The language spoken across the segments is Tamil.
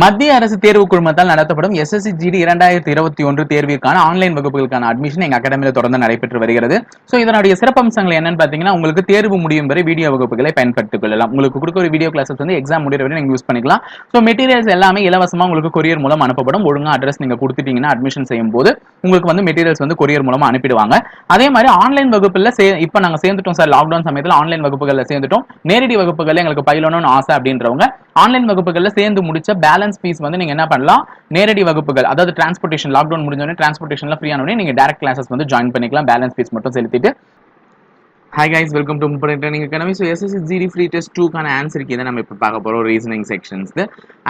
மத்திய அரசு தேர்வு குழுமத்தால் நடத்தப்படும் எஸ்எஸ்சி ஜிடி இரண்டாயிரத்தி இருபத்தி ஒன்று தேர்விற்கான ஆன்லைன் வகுப்புகளுக்கான அட்மிஷன் எங்க அகாடமியில் தொடர்ந்து நடைபெற்று வருகிறது. ஸோ இதனுடைய சிறப்பம்சங்கள் என்னன்னு பார்த்தீங்கன்னா உங்களுக்கு தேர்வு முடியும் வரை வீடியோ வகுப்புகளை பயன்படுத்திக் கொள்ளலாம். உங்களுக்கு கொடுக்க ஒரு வீடியோ கிளாஸஸ் வந்து எக்ஸாம் முடிகிற வரை நீங்க யூஸ் பண்ணிக்கலாம். ஸோ மெட்டீரியல்ஸ் எல்லாமே இலவசமா உங்களுக்கு கொரியர் மூலம் அனுப்பப்படும். ஒழுங்கா அட்ரஸ் நீங்க கொடுத்துட்டீங்கன்னா அட்மிஷன் செய்யும் போது உங்களுக்கு வந்து மெட்டீரியல்ஸ் வந்து கொரியர் மூலம் அனுப்பிடுவாங்க. அதே மாதிரி ஆன்லைன் வகுப்புல சே இப்போ நாங்க சேர்ந்துட்டோம் சார் லாக்டவுன் சமயத்தில் ஆன்லைன் வகுப்புகளில் சேர்ந்துட்டோம். நேரடி வகுப்புகளில் எங்களுக்கு பயிலணும்னு ஆசை அப்படின்றவங்க ஆன்லைன் வகுப்புகளில் சேர்ந்து முடிச்ச பேலன்ஸ் ஃபீஸ் வந்து நீங்க என்ன பண்ணலாம்? நேரடி வகுப்புகள் அதாவது டிரான்ஸ்போர்ட்டேஷன் லாக்டவுன் முடிஞ்சோடனே டிரான்ஸ்போர்ட்டேஷன்ல ஃப்ரீ உடனே நீங்க டேரக்ட் கிளாஸஸ் வந்து ஜாயின் பண்ணிக்கலாம். பேலன்ஸ் ஃபீஸ் மட்டும் செலுத்திட்டு. ஹாய் கைஸ் வெல்கம் டு முப்படெக்ட் நீங்கள் கிளம்பி so SSC GD free test டூக்கான ஆன்சருக்கு இதை நம்ம இப்போ பார்க்க போகிறோம் ரீசனிங் செக்ஷன்ஸ்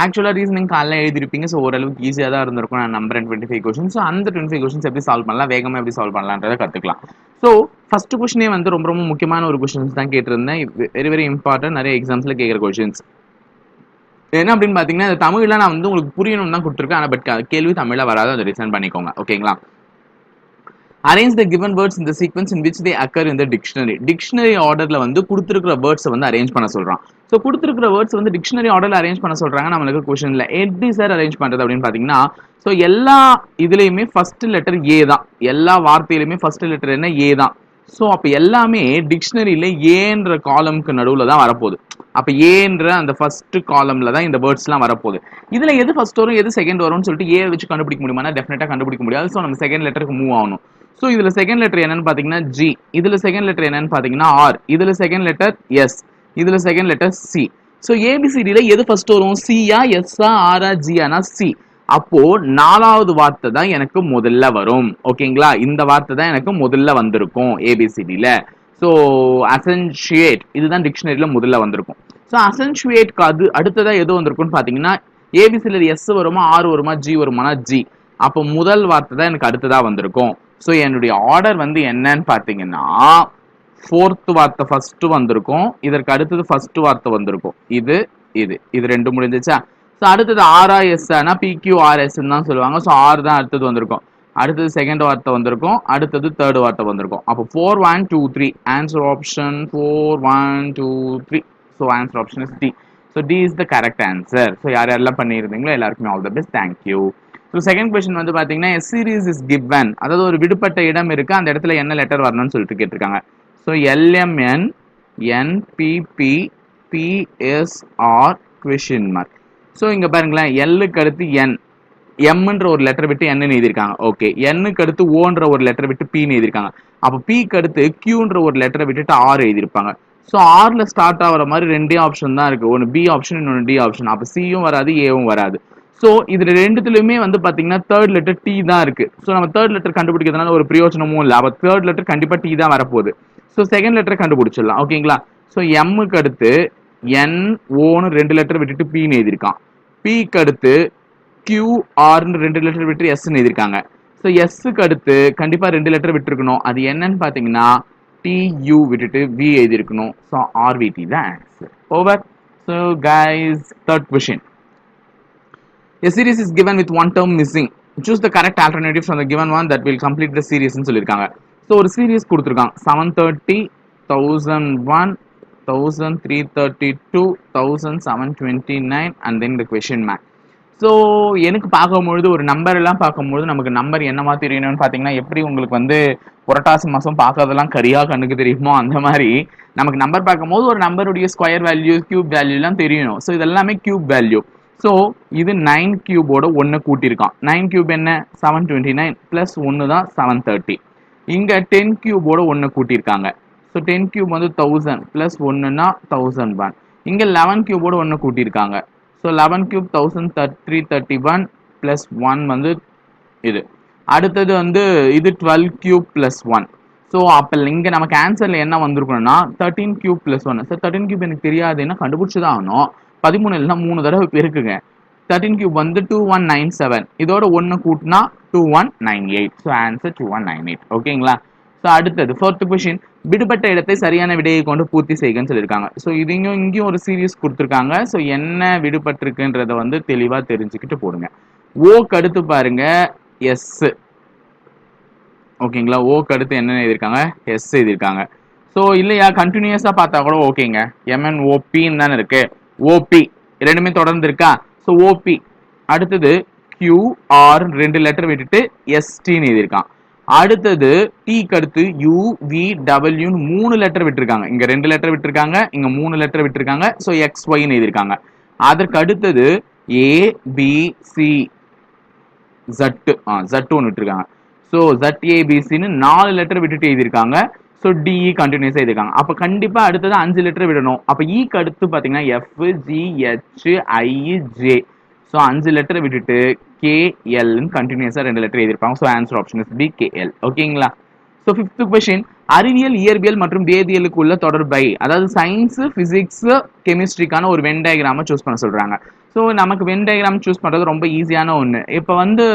ஆக்சுவலாக ரீசனிங் காலைல எழுதிருப்பீங்க ஸோ ஓரளவுக்கு ஈஸியாக தான் இருந்திருக்கும். நான் number twenty five question so அந்த டுவெண்ட்டி ஃபைவ் கொஷின்ஸ் எப்படி சால்வ் பண்ணலாம்? வேகமாக எப்படி சால்வ் பண்ணலான்றதை கற்றுக்கலாம் ஸோ ஃபஸ்ட்டு கொஷினே வந்து ரொம்ப ரொம்ப முக்கியமான ஒரு கொஷின்ஸ் தான் கேட்டிருந்தேன். வெரி வெரி இம்பார்ட்டன்ட் நிறைய எக்ஸாம்ஸில் கேட்குற கொஷின்ஸ் என்ன அப்படின்னு பார்த்தீங்கன்னா இந்த தமிழ்ல நான் வந்து உங்களுக்கு புரியணும் தான் கொடுத்துருக்கேன். ஆனால் பட் கேள்வி தமிழில் வராது. அதை ரிசன் பண்ணிக்கோங்க. ஓகேங்களா அரேஞ்ச் த கிவன் வேர்ட்ஸ் இந்த sequence in which they occur இந்த டிக்ஷனரி டிக்ஷனரி ஆர்டர்ல வந்து கொடுத்துருக்கிற வேர்ட்ஸை வந்து அரேஞ்ச் பண்ண சொல்றான். ஸோ கொடுத்துருக்கிற வேர்ட்ஸ் வந்து டிக்ஷனரி ஆர்டர்ல அரேஞ்ச் பண்ண சொல்றாங்க. நம்மளுக்கு கொஸ்டின்ல எப்படி சார் அரேஞ்ச் பண்றது அப்படின்னு பாத்தீங்கன்னா ஸோ எல்லா இதுலயுமே ஃபர்ஸ்ட் லெட்டர் ஏ தான். எல்லா வார்த்தையிலுமே ஃபர்ஸ்ட் லெட்டர் என்ன? ஏ தான். ஸோ அப்போ எல்லாமே டிக்ஷனரியில ஏன்ற காலம்க்கு நடுவில் தான் வரப்போகுது. அப்போ ஏன்ற அந்த ஃபர்ஸ்ட் காலம்ல தான் இந்த வேர்ட்ஸ்லாம் வரப்போகுது. இதில் எது ஃபர்ஸ்ட் வரும் எது செகண்ட் வரும்னு சொல்லிட்டு ஏ வச்சு கண்டுபிடிக்க முடியுமா? டெஃபினட்டாக கண்டுபிடிக்க முடியாது. ஸோ நம்ம செகண்ட் லெட்டருக்கு மூவ் ஆகணும். ஸோ இதில் செகண்ட் லெட்டர் என்னன்னு பார்த்தீங்கன்னா ஜி இதில் செகண்ட் லெட்டர் என்னன்னு பார்த்தீங்கன்னா ஆர் இதில் செகண்ட் லெட்டர் எஸ் இதில் செகண்ட் லெட்டர் சி ஸோ ஏபிசிடியில் எது ஃபர்ஸ்ட் வரும்? சியா எஸ்ஆ ஆர்ஆ ஜியானா சி அப்போ நாலாவது வார்த்தை தான் எனக்கு முதல்ல வரும். ஓகேங்களா இந்த வார்த்தை தான் எனக்கு முதல்ல வந்திருக்கும் ஏபிசிடியில் ஸோ அசென்ஷியேட் இதுதான் டிக்ஷனரியில் முதல்ல வந்திருக்கும். ஸோ அசன்ஷியேட் அது அடுத்ததாக எது வந்திருக்கும்னு பார்த்தீங்கன்னா ஏபிசியில் எஸ் வருமா ஆர் வருமா ஜி வருமானா ஜி அப்போ முதல் வார்த்தை தான் எனக்கு அடுத்ததாக வந்திருக்கும். ஸோ என்னுடைய ஆர்டர் வந்து என்னன்னு பார்த்தீங்கன்னா ஃபோர்த் வார்த்தை ஃபர்ஸ்ட் வந்திருக்கும். இதற்கு அடுத்தது ஃபர்ஸ்ட் வார்த்தை வந்திருக்கும். இது இது இது ரெண்டு முடிஞ்சிச்சா? ஸோ அடுத்தது ஆர்ஆர்எஸ் ஆனா பிக்யூஆர்எஸ்ன்னு தான் சொல்லுவாங்க. ஸோ ஆர் தான் அடுத்தது வந்திருக்கும். அடுத்தது செகண்ட் வார்த்தை வந்திருக்கும். அடுத்தது தேர்ட் வார்த்தை வந்திருக்கும். அப்போ four one two three answer option four one two three so answer option is D so D is the correct answer so யார் யாரெல்லாம் பண்ணியிருந்தீங்களோ எல்லாருக்குமே all the best thank you so second question வந்து பார்த்தீங்கன்னா எஸ் சீரீஸ் இஸ் கிவன் அதாவது ஒரு விடுபட்ட இடம் இருக்கு. அந்த இடத்துல என்ன லெட்டர் வரணும்னு சொல்லிட்டு கேட்டிருக்காங்க. So LMN NPP PSR question mark so இங்கே பாருங்களேன். எல்லுக்கு அடுத்து என் எம்ன்ற ஒரு லெட்டர் விட்டு என்ன எழுதியிருக்காங்க. ஓகே என்னுக்கு அடுத்து ஓன்ற ஒரு லெட்டர் விட்டு பின்னு எழுதியிருக்காங்க. அப்போ பிக்கு அடுத்து கியூன்ற ஒரு லெட்டரை விட்டுட்டு ஆர் எழுதியிருப்பாங்க. ஸோ ஆர்ல ஸ்டார்ட் ஆகிற மாதிரி ரெண்டே ஆப்ஷன் தான் இருக்கு. ஒன்று பி ஆப்ஷன் இன்னொன்று டி ஆப்ஷன் அப்போ சியும் வராது ஏவும் வராது. ஸோ இதில் ரெண்டுத்துலையுமே வந்து பார்த்தீங்கன்னா தேர்ட் லெட்டர் டி தான் இருக்கு. ஸோ நம்ம தேர்ட் லெட்டர் கண்டுபிடிக்கிறதுனால ஒரு பிரயோஜனமும் இல்லை. அப்போ தேர்ட் லெட்டர் கண்டிப்பாக டி தான் வரப்போகுது. ஸோ செகண்ட் லெட்டர் கண்டுபிடிச்சிடலாம். ஓகேங்களா ஸோ எம்முக்கு அடுத்து என் ஓன்னு ரெண்டு லெட்டர் விட்டுட்டு பின்னு எழுதியிருக்கான். பிக்கு அடுத்து கியூ ஆர்னு ரெண்டு லெட்டர் விட்டு எஸ்ன்னு எழுதியிருக்காங்க. ஸோ எஸ்ஸுக்கு அடுத்து கண்டிப்பாக ரெண்டு லெட்டர் விட்டுருக்கணும். அது என்னன்னு பார்த்தீங்கன்னா டியூ விட்டுட்டு வி எழுதியிருக்கணும். ஸோ ஆர்விடி தான் answer over so guys third question a series is given with one term missing choose the correct alternative from the given one that will complete the சீரீஸ்னு சொல்லியிருக்காங்க. ஸோ ஒரு சீரியஸ் கொடுத்துருக்காங்க. Seven thirty thousand one thousand three thirty two thousand seven twenty nine and then the question mark so எனக்கு பார்க்கும்பொழுது ஒரு நம்பர் எல்லாம் பார்க்கும்பொழுது நமக்கு நம்பர் என்னமா தெரியணும்னு பார்த்தீங்கன்னா எப்படி உங்களுக்கு வந்து புரட்டாசி மாதம் பார்க்கறதெல்லாம் கரியாக கண்ணுக்கு தெரியுமோ அந்த மாதிரி. நமக்கு நம்பர் பார்க்கும்போது ஒரு நம்பருடைய ஸ்கொயர் வேல்யூ கியூப் வேல்யூலாம் தெரியணும். ஸோ இதெல்லாமே கியூப் வேல்யூ ஸோ இது நைன் கியூபோட ஒன்று கூட்டியிருக்கான். நைன் கியூப் என்ன? செவன் டுவெண்ட்டி நைன் ப்ளஸ் ஒன்று தான் செவன் தேர்ட்டி இங்கே டென் கியூபோட ஒன்று கூட்டியிருக்காங்க. ஸோ டென் கியூப் வந்து தௌசண்ட் ப்ளஸ் ஒன்றுனா தௌசண்ட் ஒன் இங்கே லெவன் கியூபோட ஒன்று கூட்டியிருக்காங்க. So eleven cube thousand third three thirty one plus one வந்து இது. அடுத்தது வந்து இது twelve cube plus one so அப்போ இங்கே நமக்கு ஆன்சரில் என்ன வந்திருக்கணும்னா thirteen cube plus one sir thirteen cube எனக்கு தெரியாதுன்னா கண்டுபிடிச்சி தான் ஆகணும். பதிமூணு இல்லைனா மூணு தடவை இருக்குங்க. தேர்ட்டின் கியூப் வந்து டூ ஒன் நைன் செவன் இதோட ஒன்று கூட்டினா two one nine eight so answer two one nine eight ஓகேங்களா ஸோ அடுத்தது ஃபோர்த் கொஷின் விடுபட்ட இடத்தை சரியான விடையை கொண்டு பூர்த்தி செய்யுங்கன்னு சொல்லியிருக்காங்க. ஸோ இதையும் இங்கேயும் ஒரு சீரியஸ் கொடுத்துருக்காங்க. ஸோ என்ன விடுபட்டிருக்குன்றதை வந்து தெளிவாக தெரிஞ்சுக்கிட்டு போடுங்க. ஓக்கு அடுத்து பாருங்க எஸ் ஓகேங்களா ஓக்கு அடுத்து என்னென்ன எழுதியிருக்காங்க? எஸ் எழுதியிருக்காங்க. ஸோ இல்லையா? கண்டினியூஸாக பார்த்தா கூட ஓகேங்க எம்என் ஓபின்னு தானே இருக்கு. ஓபி ரெண்டுமே தொடர்ந்து இருக்கா ஸோ ஓபி அடுத்தது கியூ ஆர் ரெண்டு லெட்டர் விட்டுட்டு எஸ்டின்னு எழுதியிருக்கான். அடுத்தது டீக்கு அடுத்து யூ வி டபிள்யூன்னு மூணு லெட்டர் விட்டுருக்காங்க. இங்க ரெண்டு லெட்டர் விட்டுருக்காங்க இங்க மூணு லெட்டர் விட்டுருக்காங்க. ஸோ எக்ஸ் ஒய்னு எழுதியிருக்காங்க. அதற்கு அடுத்தது ஏ பி சி ஜட்டு ஆ ஜட்டு ஒன்று விட்டுருக்காங்க. ஸோ ஜட் ஏபிசின்னு நாலு லெட்டர் விட்டுட்டு எழுதியிருக்காங்க. ஸோ டிஇ கண்டினியூஸாக எழுதியிருக்காங்க. அப்போ கண்டிப்பாக அடுத்தது அஞ்சு லெட்டர் விடணும். அப்போ இக்கு e அடுத்து பார்த்தீங்கன்னா F G H I J so அஞ்சு லெட்டர் விட்டுட்டு கேஎல்னு கண்டினியூஸாக ரெண்டு லெட்டர் எழுதியிருப்பாங்க. So answer option is B KL ஓகேங்களா ஸோ ஃபிஃப்த் கொஷின் அறிவியல் இயற்பியல் மற்றும் வேதியியலுக்கு உள்ள தொடர்பை அதாவது சயின்ஸ் பிசிக்ஸ் கெமிஸ்ட்ரிக்கான ஒரு வென் டயக்ராமை சூஸ் பண்ண சொல்றாங்க. ஸோ நமக்கு வென் டயக்ராம் சூஸ் பண்றது ரொம்ப ஈஸியான ஒன்று இப்போ வந்து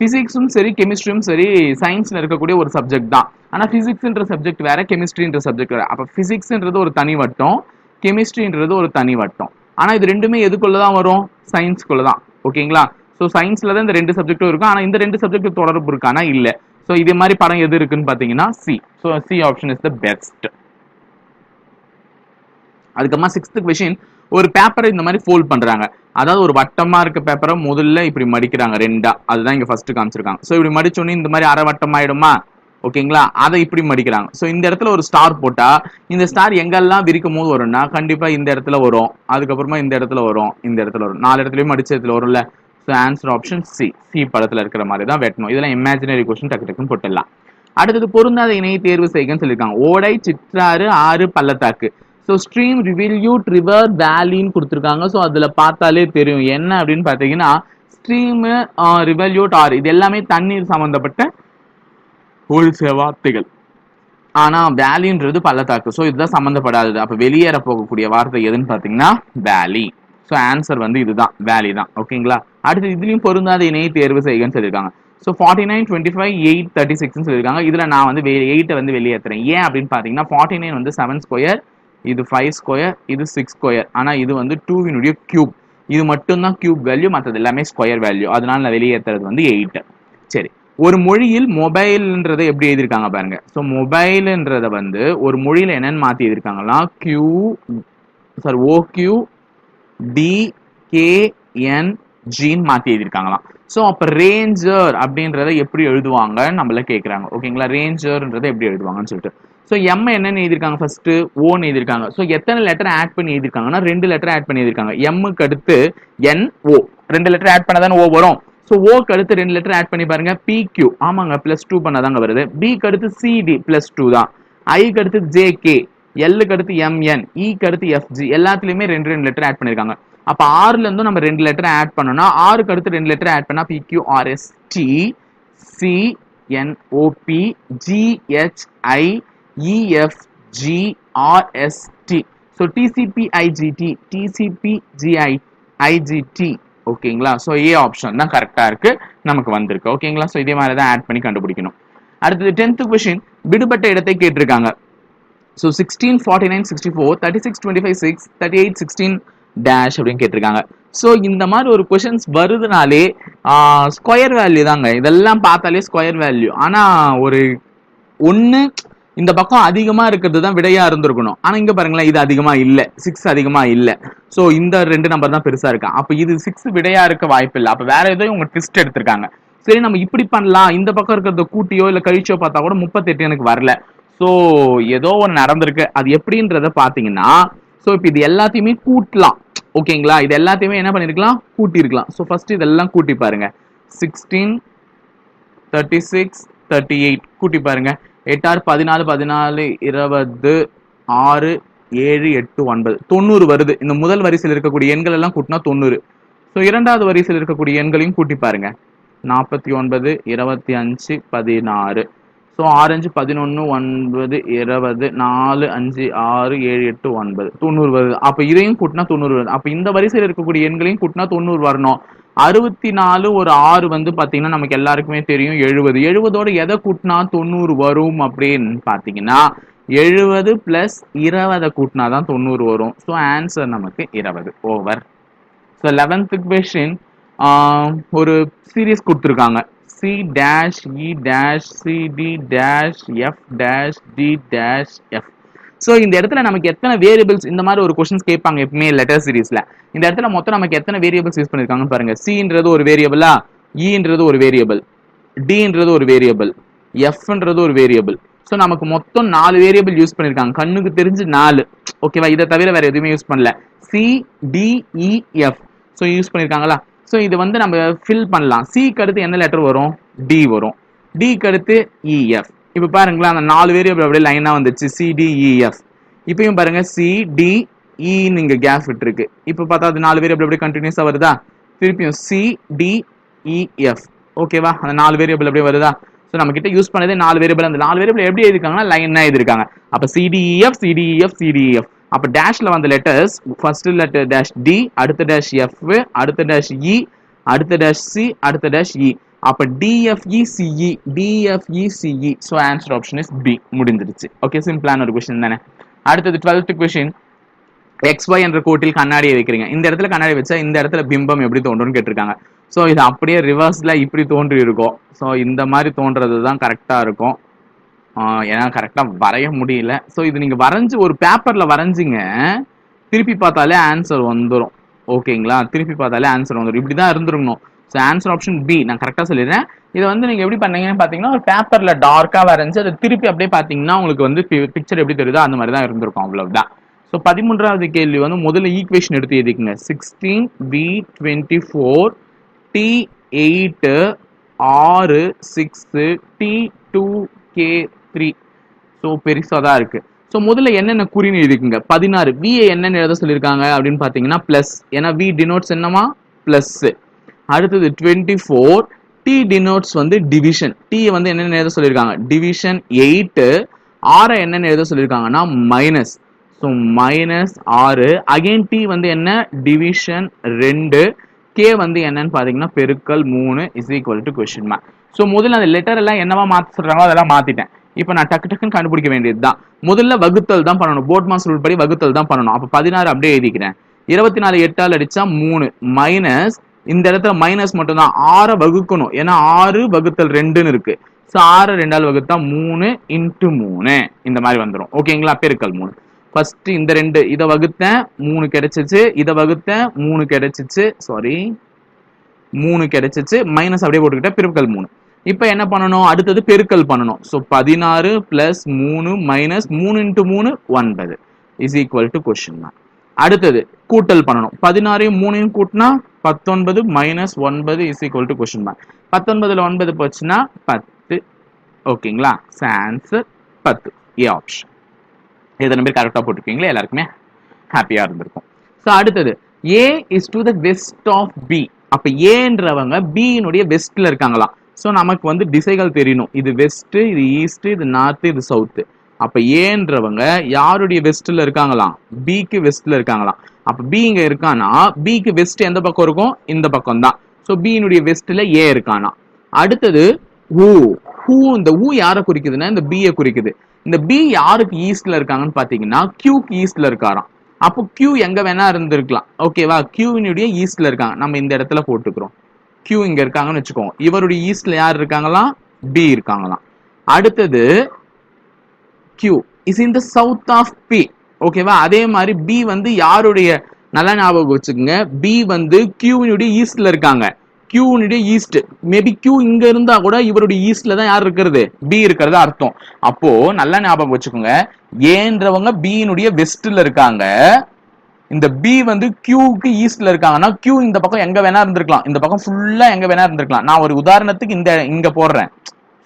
ஃபிசிக்ஸும் சரி கெமிஸ்ட்ரியும் சரி சயின்ஸ்ல இருக்கக்கூடிய ஒரு சப்ஜெக்ட் தான். ஆனால் ஃபிசிக்ஸ்ன்ற சப்ஜெக்ட் வேற கெமிஸ்ட்ரின்ற சப்ஜெக்ட் வேறு. அப்போ ஃபிசிக்ஸ்ன்றது ஒரு தனி வட்டம் கெமிஸ்ட்ரின்றது ஒரு தனி வட்டம். ஆனால் இது ரெண்டுமே எதுக்குள்ள தான் வரும்? சயின்ஸ்குள்ளே தான் ஓகேங்களா ஸோ சயின்ஸ்ல தான் இந்த ரெண்டு சப்ஜெக்ட்டும் இருக்கும். ஆனால் இந்த ரெண்டு சப்ஜெக்ட் தொடர்பு இருக்கானா? இல்லை. ஸோ இதே மாதிரி படம் எது இருக்குன்னு பார்த்தீங்கன்னா C so C option is the best அதுக்கப்புறமா சிக்ஸ்த் கொஷின் ஒரு பேப்பரை இந்த மாதிரி ஃபோல்ட் பண்றாங்க. அதாவது ஒரு வட்டமா இருக்க பேப்பரை முதல்ல இப்படி மடிக்கிறாங்க ரெண்டா. அதுதான் இங்க ஃபர்ஸ்ட் காமிச்சிருக்காங்க. ஸோ இப்படி மடிச்சோன்னே இந்த மாதிரி அரை வட்டம் ஆயிடுமா ஓகேங்களா அதை இப்படி மடிக்கிறாங்க. ஸோ இந்த இடத்துல ஒரு ஸ்டார் போட்டா இந்த ஸ்டார் எங்கெல்லாம் விரிக்கும் போது வரும்னா கண்டிப்பா இந்த இடத்துல வரும். அதுக்கப்புறமா இந்த இடத்துல வரும் இந்த இடத்துல வரும். நாலு இடத்துலயும் மடிச்ச இடத்துல வரும்ல. So answer option C C படத்தில் இருக்கிற மாதிரி தான் வெட்டணும். இதெல்லாம் இமேஜினரி கொஸ்டின் டக்கு டக்குன்னு போட்டுடலாம். அடுத்தது பொருந்தாத இணையை தேர்வு செய்கன்னு சொல்லியிருக்காங்க. ஓடை சிற்றாறு ஆறு பள்ளத்தாக்கு. ஸோ ஸ்ட்ரீம் ரிவில்யூட் ரிவர் வேலின்னு கொடுத்துருக்காங்க. ஸோ அதில் பார்த்தாலே தெரியும். என்ன அப்படின்னு பார்த்தீங்கன்னா ஸ்ட்ரீமு ரிவல்யூட் ஆறு. இது எல்லாமே தண்ணீர் சம்மந்தப்பட்ட ஒரு வார்த்தைகள் ஆனா வேலின்றது பள்ளத்தாக்கு. ஸோ இதுதான் சம்மந்தப்படாதது அப்போ வெளியேற போகக்கூடிய வார்த்தை எதுன்னு பார்த்தீங்கன்னா வேலி ஸோ ஆன்சர் வந்து இதுதான் வேலி தான். ஓகேங்களா அடுத்து இதுலையும் பொருந்தாத இணையை தேர்வு செய்யுங்கன்னு சொல்லியிருக்காங்க. So forty nine twenty five eight thirty சிக்ஸ்னு சொல்லியிருக்காங்க. இதில் நான் வந்து எயிட்டை வந்து வெளியேற்றுறேன் ஏன் அப்படின்னு பார்த்தீங்கன்னா ஃபார்ட்டி நைன் வந்து செவன் ஸ்கொயர் இது ஃபைவ் ஸ்கொயர் இது சிக்ஸ் ஸ்கொயர் ஆனால் இது வந்து டூவினுடைய கியூப் இது மட்டும்தான் கியூப் வேல்யூ மற்றது எல்லாமே ஸ்கொயர் வேல்யூ அதனால நான் வெளியேற்றுறது வந்து எயிட்டு சரி. ஒரு மொழியில் மொபைல்ன்றதை எப்படி எழுதியிருக்காங்க பாருங்க. ஸோ மொபைல்ன்றதை வந்து ஒரு மொழியில் என்னென்னு மாற்றி எழுதியிருக்காங்கன்னா கியூ சாரி ஓ கியூ டிகேஎன்ஜின்னு மாற்றி மாத்தி எழுதியிருக்காங்களாம். ஸோ அப்போ ரேஞ்சர் அப்படின்றத எப்படி எழுதுவாங்க நம்மள கேட்குறாங்க ஓகேங்களா ரேஞ்சர்ன்றதை எப்படி எழுதுவாங்கன்னு சொல்லிட்டு. ஸோ எம் என்னன்னு எழுதியிருக்காங்க ஃபர்ஸ்ட் ஓன்னு எழுதியிருக்காங்க. ஸோ எத்தனை லெட்டர் ஆட் பண்ணி எழுதியிருக்காங்கன்னா ரெண்டு லெட்டர் ஆட் பண்ணி எழுதியிருக்காங்க. எம்முக்கு அடுத்து என் ஓ ரெண்டு லெட்டர் ஆட் பண்ணாதானே ஓ வரும். ஸோ ஓக்கு அடுத்து ரெண்டு லெட்டர் ஆட் பண்ணி பாருங்க. பிக்யூ ஆமாங்க பிளஸ் டூ பண்ணாதாங்க வருது. பிக்கு அடுத்து சிடி பிளஸ் டூ தான். ஐக்கு அடுத்து ஜேகே எல்லுக்கு அடுத்து எம்என் இக்கு e அடுத்து எஃப்ஜி எல்லாத்துலயுமே ரெண்டு ரெண்டு லெட்டர் ஆட் பண்ணிருக்காங்க. அப்ப ஆறுல இருந்தும் நம்ம ரெண்டு லெட்டர் ஆட் பண்ணோம்னா ஆறுக்கு அடுத்து ரெண்டு லெட்டர் ஆட் பண்ணா PQ RST C NOP GHI EFG RST so TCP IGT TCP GI IGT ஓகேங்களா ஸோ ஏ ஆப்ஷன் தான் கரெக்டாக இருக்கு. நமக்கு வந்திருக்கு. ஓகேங்களா ஸோ இதே மாதிரி தான் ஆட் பண்ணி கண்டுபிடிக்கணும். அடுத்தது டென்த்து கொஷின் விடுபட்ட இடத்தை கேட்டிருக்காங்க. So sixteen forty nine sixty four thirty six twenty five six thirty eight sixteen dash அப்படின்னு கேட்டிருக்காங்க. ஸோ இந்த மாதிரி ஒரு கொஷின்ஸ் வருதுனாலே ஸ்கொயர் வேல்யூ தாங்க. இதெல்லாம் பார்த்தாலே ஸ்கொயர் வேல்யூ ஆனால் ஒரு ஒன்று இந்த பக்கம் அதிகமாக இருக்கிறது தான் விடையாக இருந்திருக்கணும். ஆனால் இங்கே பாருங்களேன் இது அதிகமாக இல்லை. சிக்ஸ் அதிகமாக இல்லை. ஸோ இந்த ரெண்டு நம்பர் தான் பெருசாக இருக்கான் அப்போ இது சிக்ஸ் விடையாக இருக்க வாய்ப்பு இல்லை. அப்ப வேற ஏதோ இவங்க ட்விஸ்ட் எடுத்திருக்காங்க. சரி நம்ம இப்படி பண்ணலாம். இந்த பக்கம் இருக்கிறத கூட்டியோ இல்லை கழிச்சோ பார்த்தா கூட முப்பத்தெட்டு எனக்கு வரல. ஸோ ஏதோ ஒன்று நடந்திருக்கு. அது எப்படின்றத பார்த்தீங்கன்னா ஸோ இப்போ இது எல்லாத்தையுமே கூட்டலாம். ஓகேங்களா? இது எல்லாத்தையுமே என்ன பண்ணிருக்கலாம்? கூட்டியிருக்கலாம் ஸோ ஃபர்ஸ்ட் இதெல்லாம் கூட்டி பாருங்க. Sixteen thirty six thirty eight கூட்டி பாருங்க. எட்டாறு பதினாலு பதினாலு இருபது ஆறு ஏழு எட்டு ஒன்பது. தொண்ணூறு வருது. இந்த முதல் வரிசையில் இருக்கக்கூடிய எண்கள் எல்லாம் கூட்டினா தொண்ணூறு. ஸோ இரண்டாவது வரிசையில் இருக்கக்கூடிய எண்களையும் கூட்டி பாருங்க. நாற்பத்தி ஒன்பது இருபத்தி அஞ்சு பதினாறு. ஸோ ஆரஞ்சு பதினொன்று ஒன்பது இருபது நாலு அஞ்சு ஆறு ஏழு எட்டு ஒன்பது. தொண்ணூறு வருது. அப்போ இதையும் கூட்டினா தொண்ணூறு வருது. அப்போ இந்த வரிசையில் இருக்கக்கூடிய எண்களையும் கூட்டினா தொண்ணூறு வரணும். அறுபத்தி நாலு ஒரு ஆறு வந்து பார்த்தீங்கன்னா நமக்கு எல்லாருக்குமே தெரியும். எழுபது. எழுபதோட எதை கூட்டினா தொண்ணூறு வரும் அப்படின்னு பார்த்தீங்கன்னா எழுபது பிளஸ் இருபதை கூட்டினா தான் தொண்ணூறு வரும். ஸோ ஆன்சர் நமக்கு இருபது. ஓவர் ஸோ லெவன்த்து கொஷின் ஒரு சீரியஸ் கொடுத்துருக்காங்க. C dash E dash CD dash F dash D dash F so இந்த இடத்துல நமக்கு எத்தனை வேரியபிள்ஸ் இந்த மாதிரி ஒரு கொஸ்டின்ஸ் கேட்பாங்க எப்பவுமே லெட்டர் சீரிஸ்ல இந்த இடத்துல மொத்தம் நமக்கு எத்தனை வேரியபிள்ஸ் யூஸ் பண்ணிருக்காங்கன்னு பாருங்க. சின்றது ஒரு வேரியபிளா இன்றது ஒரு வேரியபிள் டின்றது ஒரு வேரியபிள் எஃப்ன்றது ஒரு வேரியபிள் ஸோ நமக்கு மொத்தம் நாலு வேரியபிள் யூஸ் பண்ணிருக்காங்க. கண்ணுக்கு தெரிஞ்சு நாலு. ஓகேவா இதை தவிர வேற எதுவுமே யூஸ் பண்ணல. சி டிஇஎஃப் ஸோ யூஸ் பண்ணிருக்காங்களா? ஸோ இது வந்து நம்ம ஃபில் பண்ணலாம். சிக்கு அடுத்து என்ன லெட்டர் வரும்? டி வரும். டிக்கு அடுத்து e, இஎஃப் இப்போ பாருங்களேன் அந்த நாலு வேரியபிள் அப்படியே லைனாக வந்துச்சு. சிடிஇஎஃப் e, இப்பயும் பாருங்க சி டி இன்னு e இங்கே கேப் விட்டுருக்கு. இப்போ பார்த்தா அது நாலு வேரியபிள் அப்படியே கண்டினியூஸாக வருதா? திருப்பியும் சிடிஇஎஃப் ஓகேவா அந்த நாலு வேரியபிள் அப்படியே வருதா? ஸோ நம்ம கிட்ட யூஸ் பண்ணதே நாலு வேரியபிள் அந்த நாலு வேரியபிள் எப்படி எழுதிருக்காங்கன்னா லைனா எழுதிருக்காங்க. அப்போ சிடிஇஎஃப் சிடிஇஎஃப் சிடிஇஎஃப் அப்ப டேஷ்ல வந்த letters first letter dash D அடுத்த டேஷ் எஃப் அடுத்த டேஷ் இ e, அடுத்த டேஷ் சி அடுத்த டேஷ் இ e. அப்ப DFE CE DFE CE so answer option is B முடிஞ்சிருச்சு ஓகே சிம்பிளான ஒரு கொஸ்டின் தானே. அடுத்தது டுவெல்த் கொஸ்டின் எக்ஸ் ஒய் என்ற கோட்டில் கண்ணாடியை வைக்கிறீங்க. இந்த இடத்துல கண்ணாடி வச்சா இந்த இடத்துல பிம்பம் எப்படி தோன்றும்னு கேட்டிருக்காங்க. ஸோ இது அப்படியே ரிவர்ஸ்ல இப்படி தோன்றி இருக்கும் ஸோ இந்த மாதிரி தோன்றது தான் கரெக்டாக இருக்கும். ஏன்னா கரெக்டாக வரைய முடியல. ஸோ இது நீங்கள் வரைஞ்சு ஒரு பேப்பரில் வரைஞ்சிங்க. திருப்பி பார்த்தாலே ஆன்சர் வந்துடும் ஓகேங்களா திருப்பி பார்த்தாலே ஆன்சர் வந்துடும் இப்படி தான் இருந்துருக்கணும். ஸோ ஆன்சர் ஆப்ஷன் பி நான் கரெக்டாக சொல்லிடுறேன். இதை வந்து நீங்கள் எப்படி பண்ணீங்கன்னு பார்த்தீங்கன்னா ஒரு பேப்பரில் டார்க்காக வரைஞ்சி அதை திருப்பி அப்படியே பார்த்தீங்கன்னா உங்களுக்கு வந்து பிக்சர் எப்படி தெரியுதோ அந்த மாதிரி தான் இருந்திருக்கும் அவ்வளவுதான். ஸோ பதிமூன்றாவது கேள்வி வந்து முதல்ல ஈக்குவேஷன் எடுத்து எழுதிக்கங்க. Sixteen B twenty four D eight ஆறு six D two K three so பெருசாக தான் இருக்கு. ஸோ முதல்ல என்னென்ன குறின்னு எழுதிக்குங்க. பதினாறு. வி என்னென்ன எழுத சொல்லியிருக்காங்க அப்படின்னு பார்த்தீங்கன்னா ப்ளஸ் ஏன்னா வி டினோட்ஸ் என்னமா ப்ளஸ் அடுத்தது டுவெண்ட்டி ஃபோர் டி டினோட்ஸ் வந்து டிவிஷன் டி வந்து என்னென்ன எழுத சொல்லியிருக்காங்க? டிவிஷன் எயிட்டு ஆறை என்னென்ன எழுத சொல்லியிருக்காங்கன்னா மைனஸ் ஸோ மைனஸ் ஆறு. அகைன் டி வந்து என்ன? டிவிஷன் ரெண்டு. கே வந்து என்னன்னு பார்த்தீங்கன்னா பெருக்கல் மூணு is equal to question mark so முதல்ல அந்த லெட்டர் எல்லாம் என்னவா மாற்ற சொல்கிறாங்களோ அதெல்லாம் மாற்றிட்டேன் இப்போ நான் டக்கு டக்குன்னு கண்டுபிடிக்க வேண்டியது தான் முதல்ல வகுத்தல் தான் பண்ணணும். போர்ட் மாஸ் ரூல் படி வகுத்தல் தான் பண்ணணும். அப்போ பதினாறு அப்படியே எழுதிக்கிறேன். இருபத்தி நாலு எட்டால் அடிச்சா மூணு. மைனஸ் இந்த இடத்துல மைனஸ் மட்டும்தான். ஆறை வகுக்கணும். ஏன்னா ஆறு வகுத்தல் ரெண்டுன்னு இருக்கு. ஸோ ஆறு ரெண்டால் வகுத்தா மூணு இன்ட்டு மூணு. இந்த மாதிரி வந்துடும் ஓகேங்களா பெருக்கல் மூணு. ஃபர்ஸ்ட் இந்த ரெண்டு. இதை வகுத்தேன். மூணு கிடைச்சிச்சு. இதை வகுத்தேன். மூணு கிடைச்சிச்சு. சாரி மூணு கிடைச்சிச்சு. மைனஸ் அப்படியே போட்டுக்கிட்டேன் பெருக்கல் மூணு. இப்போ என்ன பண்ணணும்? அடுத்தது பெருக்கல் பண்ணணும். ஸோ பதினாறு பிளஸ் மூணு மைனஸ் மூணு இன்ட்டு மூணு ஒன்பது. இஸ் ஈக்குவல் டு கொஸ்டின் தான் அடுத்தது கூட்டல் பண்ணணும். பதினாறையும் மூணையும் கூட்டினா பத்தொன்பது மைனஸ் ஒன்பது is equal to question mark பத்தொன்பதுல ஒன்பது போச்சுன்னா பத்து. ஓகேங்களா ஆன்சர் பத்து. ஏ ஆப்ஷன் எத்தனை பேர் கரெக்டாக போட்டிருக்கீங்களா? எல்லாருக்குமே ஹாப்பியாக இருந்திருக்கும். ஸோ அடுத்தது A is to the west of B அப்போ ஏன்றவங்க பியினுடைய வெஸ்ட்ல இருக்காங்களாம். ஸோ நமக்கு வந்து திசைகள் தெரியணும். இது வெஸ்ட்டு இது ஈஸ்ட்டு இது நார்த்து இது சவுத்து அப்போ ஏன்றவங்க யாருடைய வெஸ்ட்டில் இருக்காங்களாம் பிக்கு வெஸ்ட்டில் இருக்காங்களாம் அப்போ பி இங்கே இருக்கானா? பிக்கு வெஸ்ட் எந்த பக்கம் இருக்கும்? இந்த பக்கம் தான். ஸோ பியினுடைய வெஸ்ட்டில் ஏ இருக்கானா? அடுத்தது ஊ ஹூ இந்த ஊ யாரை குறிக்குதுன்னா இந்த பியை குறிக்குது. இந்த பி யாருக்கு ஈஸ்ட்ல இருக்காங்கன்னு பாத்தீங்கன்னா கியூக்கு ஈஸ்ட்ல இருக்காராம். அப்போ கியூ எங்க வேணா இருந்திருக்கலாம். ஓகேவா கியூவினுடைய ஈஸ்ட்ல இருக்காங்க. நம்ம இந்த இடத்துல போட்டுக்கிறோம். கியூ இங்க இருக்காங்கன்னு வச்சுக்கோங்க. இவருடைய ஈஸ்ட்ல யார் இருக்காங்களாம் பி இருக்காங்களாம். அடுத்தது Q is in the south of B ஓகேவா அதே மாதிரி பி வந்து யாருடைய? நல்லா ஞாபகம் வச்சுக்கோங்க. பி வந்து கியூனுடைய ஈஸ்ட்ல இருக்காங்க. கியூனுடைய ஈஸ்ட் மேபி கியூ இங்க இருந்தா கூட இவருடைய ஈஸ்ட்ல தான் யார் இருக்கிறது? பி இருக்கிறது அர்த்தம். அப்போ நல்லா ஞாபகம் வச்சுக்கோங்க. ஏன்றவங்க பியினுடைய வெஸ்ட்ல இருக்காங்க. இந்த பி வந்து கியூக்கு ஈஸ்ட்ல இருக்காங்கன்னா கியூ இந்த பக்கம் எங்க வேணா இருந்திருக்கலாம். இந்த பக்கம் ஃபுல்லா எங்க வேணா இருந்திருக்கலாம். நான் ஒரு உதாரணத்துக்கு இந்த இங்க போடுறேன்.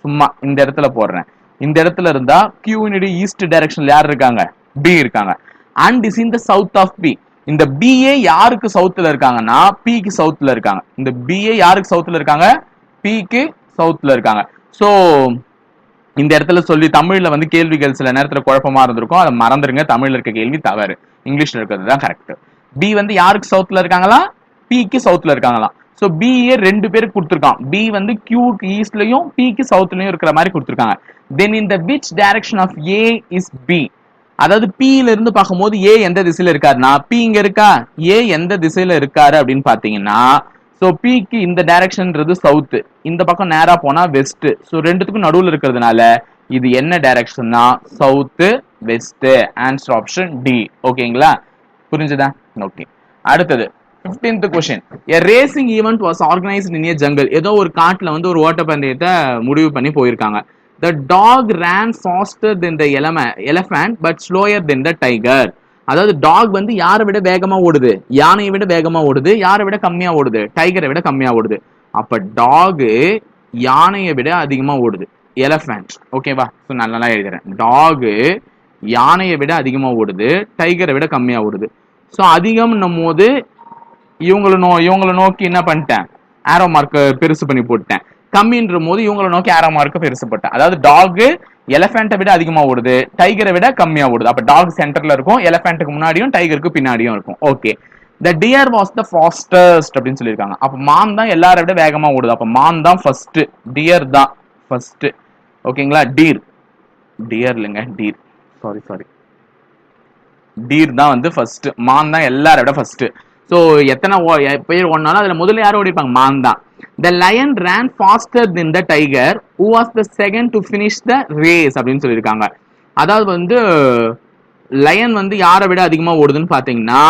சும்மா இந்த இடத்துல போடுறேன். இந்த இடத்துல இருந்தா கியூனுடைய ஈஸ்ட் டைரக்ஷன்ல யார் இருக்காங்க? பி இருக்காங்க. And is in the south of B இந்த பிஏ யாருக்கு சவுத்துல இருக்காங்கன்னா பிக்கு சவுத்துல இருக்காங்க. இந்த பிஏ யாருக்கு சவுத்துல இருக்காங்க? பிக்கு சவுத்துல இருக்காங்க. ஸோ இந்த இடத்துல சொல்லி தமிழ்ல வந்து கேள்விகள் சில நேரத்துல குழப்பமா இருந்திருக்கும். அதை மறந்துருங்க தமிழ்ல இருக்க கேள்வி தவறு. இங்கிலீஷ்ல இருக்கிறது தான் கரெக்ட் பி வந்து யாருக்கு சவுத்ல இருக்காங்களா? பிக்கு சவுத்ல இருக்காங்களா? ஸோ பிஏ ரெண்டு பேருக்கு கொடுத்துருக்கான். பி வந்து கியூக்கு ஈஸ்ட்லையும் பிக்கு சவுத்லயும் இருக்கிற மாதிரி கொடுத்துருக்காங்க. தென் இந்த which direction of A is B அதாவது பில இருந்து பார்க்கும்போது ஏ எந்த திசையில இருக்காருன்னா பி இங்க இருக்கா? ஏ எந்த திசையில இருக்காரு அப்படின்னு பாத்தீங்கன்னா ஸோ பிக்கு இந்த டைரக்ஷன்ன்றது சவுத்து இந்த பக்கம் நேரா போனா வெஸ்ட் ஸோ ரெண்டுத்துக்கும் நடுவில் இருக்கிறதுனால இது என்ன டைரக்ஷன்னா south west answer option D ஓகேங்களா புரிஞ்சுதா? ஓகே அடுத்தது 15th question a racing event was organised in a jungle ஏதோ ஒரு காட்டுல வந்து ஒரு ஓட்டப்பந்தயத்தை முடிவு பண்ணி போயிருக்காங்க. The dog ran faster then the எலம elephant but slower then the tiger அதாவது டாக் வந்து யாரை விட வேகமா ஓடுது? யானையை விட வேகமா ஓடுது? யாரை விட கம்மியா ஓடுது? டைகரை விட கம்மியா ஓடுது. அப்ப டாக் யானையை விட அதிகமா ஓடுது. எலஃபண்ட் ஓகேவா ஸோ நல்லா எழுதுறேன். டாக் யானையை விட அதிகமாக ஓடுது டைகரை விட கம்மியாக ஓடுது. ஸோ அதிகம்னும் போது இவங்களை நோ இவங்களை நோக்கி என்ன பண்ணிட்டேன்? ஆரோ மார்க்கை பெருசு பண்ணி போட்டேன் கம்மின்ற போது இவங்களை நோக்கி ஆரோ மார்க்கை பெருசு போட்டேன். அதாவது டாக் எலஃபென்ட்டை விட அதிகமாக ஓடுது டைகரை விட கம்மியாக ஓடுது. அப்போ டாக் சென்டரில் இருக்கும் எலஃபென்ட்டுக்கு முன்னாடியும் டைகருக்கு பின்னாடியும் இருக்கும். Okay the deer was the fastest அப்படின்னு சொல்லியிருக்காங்க. அப்போ மான் தான் எல்லாரை விட வேகமாக ஓடுது. அப்போ மான் தான் ஃபர்ஸ்ட் டியர் தான் ஃபர்ஸ்ட் ஓகேங்களா? டீர். டியர் இல்லைங்க டீர். சாரி சாரி டீர் தான் வந்து ஃபர்ஸ்ட் மான் தான் எல்லாரோட விட ஃபர்ஸ்ட் ஸோ எத்தனை ஓ- பேர் ஓடினாலும் அதில் முதல்ல யார் ஓடிப்பாங்க? மான் தான். The lion ran faster then the tiger who was the second to finish the race அப்படின்னு சொல்லியிருக்காங்க. அதாவது வந்து லயன் வந்து யாரை விட அதிகமாக ஓடுதுன்னு பார்த்தீங்கன்னா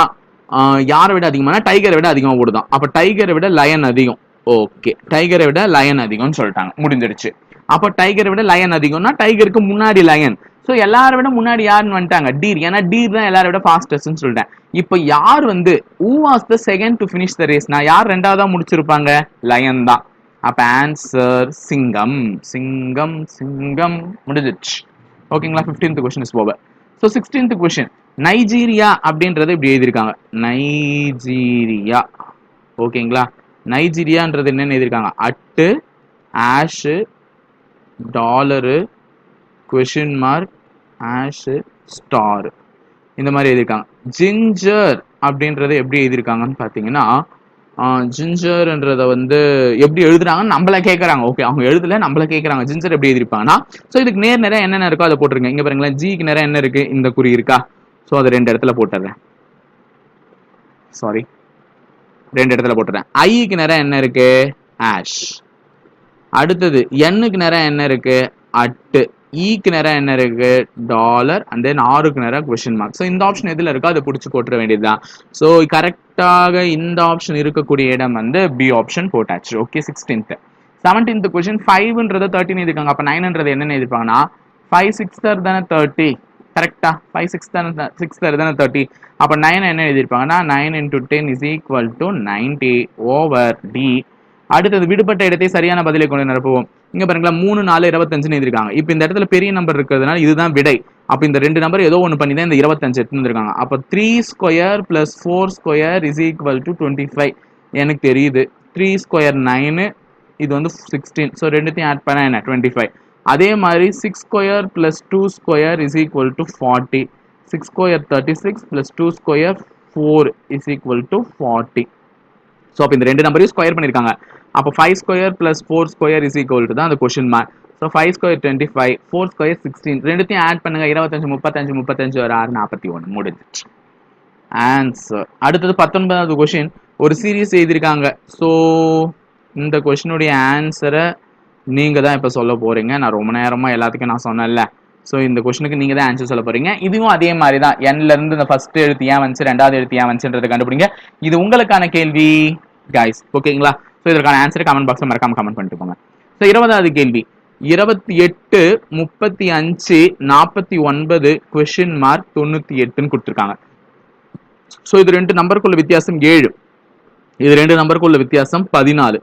யாரை விட அதிகமான டைகரை விட அதிகமாக ஓடுதான். அப்போ டைகரை விட லயன் அதிகம். ஓகே டைகரை விட லயன் அதிகம்னு சொல்லிட்டாங்க. முடிஞ்சிடுச்சு. அப்போ டைகரை விட லயன் அதிகம்னா டைகருக்கு முன்னாடி லயன் ஸோ எல்லாரை விட முன்னாடி யாருன்னு வந்துட்டாங்க? டீர். ஏன்னா டீர் தான் எல்லாரை விட ஃபாஸ்டஸ்ட்னு சொல்லிட்டேன். இப்போ யார் வந்து who was the second to finish the ரேஸ்னா யார் ரெண்டாவதா முடிச்சிருப்பாங்க? லயன் தான். அப்போ ஆன்சர் சிங்கம். சிங்கம் சிங்கம். முடிஞ்சிடுச்சு. ஓகேங்களா 15th question is over so sixteenth question Nigeria அப்படின்றத இப்படி எழுதியிருக்காங்க. நைஜீரியா ஓகேங்களா நைஜீரியான்றது என்னென்னு எழுதியிருக்காங்க. At hash dollar question mark hash star. இந்த மாதிரி எழுதியிருக்காங்க. ஜிஞ்சர் அப்படின்றத எப்படி எழுதியிருக்காங்கன்னு பார்த்தீங்கன்னா ஜிஞ்சர்ன்றத வந்து எப்படி எழுதுறாங்கன்னு நம்மள கேட்குறாங்க. ஓகே அவங்க எழுதல நம்மள கேட்குறாங்க. ஜிஞ்சர் எப்படி எழுதிருப்பாங்கன்னா ஸோ இதுக்கு நேர் நேரம் என்னென்ன இருக்கோ அதை போட்டிருங்க. இங்கே பாருங்களேன் ஜிக்கு நேரம் என்ன இருக்கு? இந்த குறி இருக்கா? ஸோ அதை ரெண்டு இடத்துல போட்டுறேன். சாரி ரெண்டு இடத்துல போட்டுறேன். ஐக்கு நேரம் என்ன இருக்கு? ஆஷ் அடுத்தது எண்ணுக்கு நேரம் என்ன இருக்கு? அட்டு ஈக்கு e நேரம் என்ன இருக்கு? டாலர் அண்ட் தென் ஆறுக்கு நேரம் கொஸ்டின் மார்க் ஸோ இந்த ஆப்ஷன் எதுல இருக்கோ அதை பிடிச்சி போட்டுற வேண்டியதுதான். ஸோ கரெக்டாக இந்த ஆப்ஷன் இருக்கக்கூடிய இடம் வந்து பி ஆப்ஷன் போட்டாச்சு. ஓகே சிக்ஸ்டீன்த் செவன்டீன்த் கொஸ்டின் ஃபைவ்ன்றது தேர்ட்டின் இருக்காங்க அப்போ நைன்ன்றது என்னென்ன எதிர்ப்பாங்கன்னா ஃபைவ் சிக்ஸ் தானே தேர்ட்டி கரெக்டா ஃபைவ் சிக்ஸ் தானே சிக்ஸ் தர் தானே தேர்ட்டி அப்போ நைன் என்ன எழுதியிருப்பாங்கன்னா nine into ten is equal to ninety over D அடுத்தது விடுபட்ட இடத்தை சரியான பதிலை கொண்டு நிரப்புவோம். இங்கே பாருங்களா மூணு நாலு இருபத்தஞ்சுன்னு எழுதிருக்காங்க இப்போ இந்த இடத்துல பெரிய நம்பர் இருக்கிறதுனால இதுதான் விடை. அப்போ இந்த ரெண்டு நம்பர் ஏதோ ஒன்று பண்ணி தான் இந்த இருபத்தஞ்சு எடுத்துருக்காங்க அப்போ three square plus four square is equal to twenty five எனக்கு தெரியுது. த்ரீ ஸ்கொயர் நைனு இது வந்து சிக்ஸ்டீன் ஸோ ரெண்டுத்தையும் ஆட் பண்ண என்ன? டுவெண்ட்டி ஃபைவ் அதே மாதிரி six square plus two square is equal to forty six square thirty six plus two square four is equal to forty so அப்போ இந்த ரெண்டு நம்பரையும் ஸ்கொயர் பண்ணியிருக்காங்க அப்போ five square plus four square is equal to தான் அந்த question mark so five square twenty five four square sixteen ரெண்டுத்தையும் ஆட் பண்ணுங்க. இருபத்தஞ்சு முப்பத்தஞ்சு முப்பத்தஞ்சு ஒரு ஆறு நாற்பத்தி ஒன்று. முடிஞ்சிச்சு. ஆன்சர் அடுத்தது பத்தொன்பதாவது கொஷின் ஒரு சீரியஸ் எழுதியிருக்காங்க. ஸோ இந்த கொஷினுடைய ஆன்சரை நீங்க தான் இப்போ சொல்ல போறீங்க. நான் ரொம்ப நேரமா எல்லாத்துக்கும் நான் சொன்னேன்ல. ஸோ இந்த கொஷனுக்கு நீங்க தான் ஆன்சர் சொல்ல போறீங்க. இதுவும் அதே மாதிரி தான் என்ல இருந்து இந்த ஃபர்ஸ்ட் எழுத்து ஏன் வந்துச்சு ரெண்டாவது எழுத்து ஏன் வந்துச்சுன்றதை கண்டுபிடிங்க. இது உங்களுக்கான கேள்வி கைஸ் ஓகேங்களா ஸோ இதற்கான ஆன்சர் கமெண்ட் பாக்ஸ்ல மறக்காம கமெண்ட் பண்ணிட்டு போங்க. ஸோ இருபதாவது கேள்வி. இருபத்தி எட்டு முப்பத்தி அஞ்சு நாற்பத்தி ஒன்பது கொஷின் மார்க் தொண்ணூத்தி எட்டுன்னு கொடுத்துருக்காங்க. ஸோ இது ரெண்டு நம்பருக்குள்ள வித்தியாசம் ஏழு. இது ரெண்டு நம்பருக்குள்ள வித்தியாசம் பதினாலு.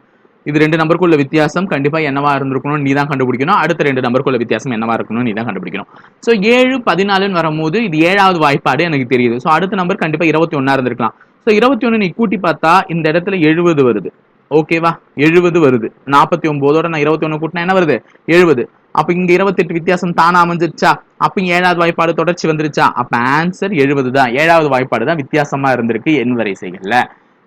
இது ரெண்டு நம்பருக்குள்ள வித்தியாசம். கண்டிப்பா என்னவா இருந்திருக்கணும் நீ தான் கண்டுபிடிக்கணும். அடுத்த ரெண்டு நம்பருக்குள்ள வித்தியாசம் என்னவா இருக்கணும் நீ தான் கண்டுபிடிக்கணும். ஸோ ஏழு பதினாலுன்னு வரும்போது இது ஏழாவது வாய்ப்பாடு எனக்கு தெரியுது. ஸோ அடுத்த நம்பர் கண்டிப்பா இருபத்தி ஒன்னா இருந்திருக்கலாம். ஸோ இருபத்தி ஒன்று நீ கூட்டி பார்த்தா இந்த இடத்துல எழுபது வருது. ஓகேவா எழுபது வருது. நாற்பத்தி ஒன்பதோட நான் இருபத்தி ஒன்று கூட்டினா என்ன வருது? எழுபது. அப்ப இங்க இருபத்தெட்டு வித்தியாசம் தானா அமைஞ்சிருச்சா? அப்ப ஏழாவது வாய்ப்பாடு தொடர்ச்சி வந்துருச்சா? அப்ப ஆன்சர் எழுபது தான். ஏழாவது வாய்ப்பாடு தான் வித்தியாசமா இருந்திருக்கு எண் வரிசைகள்ல.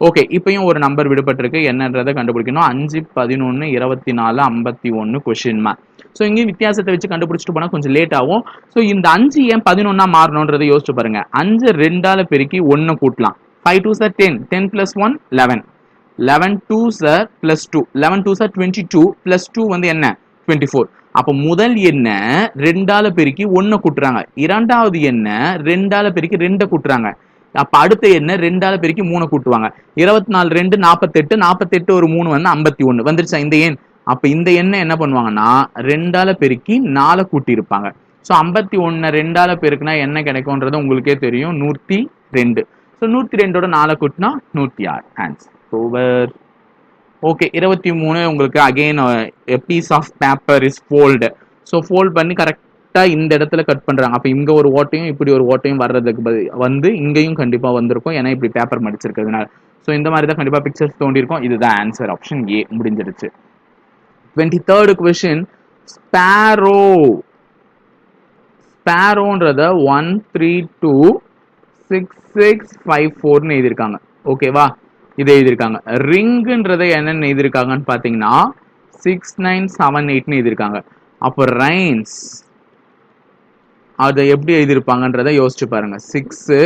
ஓகே இப்பயும் ஒரு நம்பர் விடுபட்டிருக்கு. என்னன்றதை கண்டுபிடிக்கணும். அஞ்சு பதினொன்று இருபத்தி நாலு ஐம்பத்தி ஒன்று கொஷின் மேம் ஸோ இங்கேயும் வித்தியாசத்தை வச்சு கண்டுபிடிச்சிட்டு போனால் கொஞ்சம் லேட் ஆகும். ஸோ இந்த அஞ்சு ஏன் பதினொன்னா மாறணுன்றதை யோசிச்சு பாருங்க. அஞ்சு ரெண்டால பெருக்கி ஒன்று கூட்டலாம். Five two sir ten ten plus one eleven eleven two sir plus two eleven two sir twenty two plus two வந்து என்ன? டுவெண்ட்டி ஃபோர் அப்போ முதல் எண்ணை ரெண்டால பெருக்கி ஒன்று கூட்டுறாங்க. இரண்டாவது எண்ணை ரெண்டால பெருக்கி ரெண்டை கூட்டுறாங்க. அப்ப அடுத்த என்ன? ரெண்டால பெருக்கி மூணு கூட்டுவாங்க. இருபத்தி நாலு ரெண்டு நாற்பத்தெட்டு நாற்பத்தெட்டு ஒரு மூணு வந்து ஐம்பத்தி ஒண்ணு. வந்துருச்சா இந்த எண்? அப்ப இந்த எண்ணை என்ன பண்ணுவாங்கன்னா ரெண்டால பெருக்கி நால கூட்டி இருப்பாங்க ஸோ ஐம்பத்தி ஒன்னு ரெண்டால பெருக்குனா என்ன கிடைக்கும்ன்றது உங்களுக்கே தெரியும். நூத்தி ரெண்டு. ஸோ நூத்தி ரெண்டோட நாலை கூட்டினா நூத்தி ஆறு. ஆன்சர் ஓவர் ஓகே இருபத்தி மூணு உங்களுக்கு again piece of paper is fold so fold பண்ணி கரெக்ட் கரெக்டா இந்த இடத்துல கட் பண்றாங்க. அப்போ இங்கே ஒரு ஓட்டையும் இப்படி ஒரு ஓட்டையும் வர்றதுக்கு வந்து இங்கேயும் கண்டிப்பாக வந்திருக்கும். ஏன்னா இப்படி பேப்பர் மடிச்சிருக்கிறதுனால. ஸோ இந்த மாதிரி தான் கண்டிப்பாக பிக்சர்ஸ் தோண்டிருக்கும் இதுதான் ஆன்சர் ஆப்ஷன் ஏ முடிஞ்சிருச்சு twenty third question sparrow ஸ்பேரோன்றத one three two six six five ஃபோர்னு எழுதியிருக்காங்க. ஓகேவா இது எழுதியிருக்காங்க. ரிங்குன்றதை என்னென்னு எழுதியிருக்காங்கன்னு பார்த்தீங்கன்னா சிக்ஸ் நைன் செவன் எயிட்னு எழுதியிருக்காங்க. அப்போ ரைன்ஸ் அதை எப்படி எழுதியிருப்பாங்கன்றதை யோசிச்சு பாருங்க. சிக்ஸு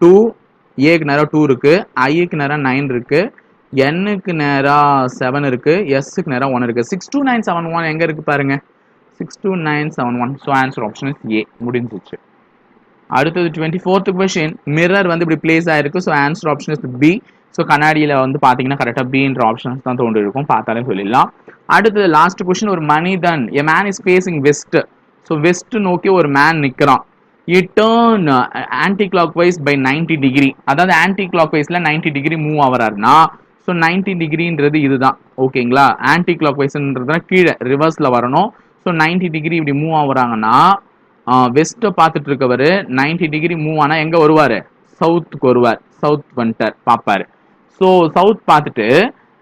டூ ஏக்கு நேரம் டூ இருக்கு ஐக்கு நேரம் நைன் இருக்கு என்னுக்கு நேரம் செவன் இருக்கு எஸ்ஸுக்கு நேரம் ஒன் இருக்கு. Six two nine seven one எங்க இருக்கு பாருங்க. Six two nine seven one so answer option is A முடிஞ்சிச்சு. அடுத்தது டுவெண்ட்டி ஃபோர்த் கொஷின் மிரர் வந்து இப்படி பிளேஸ் ஆயிருக்கு. So answer option is B so கண்ணாடியில் வந்து பார்த்தீங்கன்னா கரெக்டாக பின்ற ஆப்ஷன்ஸ் தான் தோன்றிருக்கும் பார்த்தாலே சொல்லிடலாம். அடுத்தது லாஸ்ட் கொஷின் ஒரு மனிதன் a man is facing west so west நோக்கி ஒரு மேன் நிற்கிறான் he turn anticlockwise by ninety degree அதாவது ஆன்டி கிளாக் வைஸில் நைன்டி டிகிரி மூவ் ஆகிறாருன்னா ஸோ நைன்டி டிகிரின்றது இதுதான் ஓகேங்களா ஆன்டி கிளாக் வைஸ்ன்றதுனா கீழே ரிவர்ஸில் வரணும். ஸோ நைன்டி டிகிரி இப்படி மூவ் ஆகுறாங்கன்னா வெஸ்ட்டை பார்த்துட்டு இருக்கவர் நைன்டி டிகிரி மூவ் ஆனால் எங்கே வருவார்? சவுத்துக்கு வருவார். சவுத் வந்துட்டார் பார்ப்பார். ஸோ சவுத் பார்த்துட்டு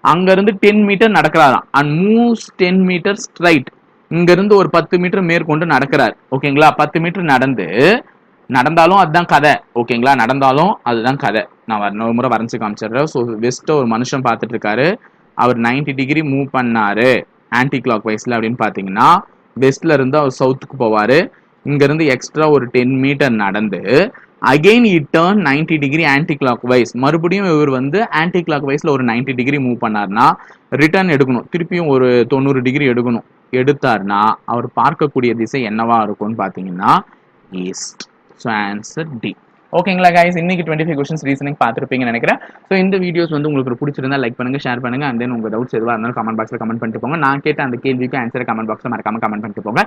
அங்கேருந்து ten metre நடக்கிறாராம். And moves ten meter straight இங்கேருந்து ஒரு பத்து மீட்டர் மேற்கொண்டு நடக்கிறார். ஓகேங்களா? பத்து மீட்டர் நடந்து நடந்தாலும் அதுதான் கதை. ஓகேங்களா? நடந்தாலும் அதுதான் கதை. நான் வர ஒரு முறை வரைஞ்சி காமிச்சிடுறேன். ஸோ வெஸ்ட்டை ஒரு மனுஷன் பார்த்துட்டு இருக்காரு அவர் நைன்டி டிகிரி மூவ் பண்ணாரு. ஆன்டி கிளாக் வைஸ்ல அப்படின்னு பார்த்தீங்கன்னா வெஸ்ட்ல இருந்து அவர் சவுத்துக்கு போவார். இங்கேருந்து எக்ஸ்ட்ரா ஒரு டென் மீட்டர் நடந்து again he turn ninety degree anticlockwise மறுபடியும் இவர் வந்து ஆன்டி கிளாக் வைஸ்ல ஒரு நைன்டி டிகிரி மூவ் பண்ணார்னா ரிட்டர்ன் எடுக்கணும். திருப்பியும் ஒரு தொண்ணூறு டிகிரி எடுக்கணும். எடுத்தார்னா அவர் பார்க்கக்கூடிய திசை என்னவா இருக்கும்னு பார்த்தீங்கன்னா ஈஸ்ட் ஸோ ஆன்சர் டி ஓகேங்களா கைஸ் இன்னைக்கு டுவெண்ட்டி ஃபைவ் கொஸ்டின்ஸ் ரீசனிங் பார்த்துருப்பீங்கன்னு நினைக்கிறேன். ஸோ இந்த வீடியோஸ் வந்து உங்களுக்கு பிடிச்சிருந்தா லைக் பண்ணுங்க ஷேர் பண்ணுங்க அண்ட் தென் உங்க டவுட்ஸ் எதுவாக இருந்தாலும் கமெண்ட் பாக்ஸில் கமெண்ட் பண்ணிட்டு போங்க. நான் கேட்ட அந்த கேள்விக்கு ஆன்சர் கமெண்ட் பாக்ஸில் மறக்காம கமெண்ட் பண்ணிட்டு போங்க.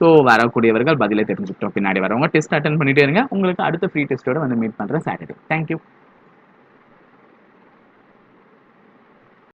ஸோ வரக்கூடியவர்கள் பதிலை தெரிஞ்சுக்கிட்டோம் பின்னாடி வரவங்க டெஸ்ட் அட்டன் பண்ணிட்டே இருங்க. உங்களுக்கு அடுத்த ஃப்ரீ டெஸ்ட்டோட வந்து மீட் பண்ணுறேன் சாட்டர்டே தேங்க்யூ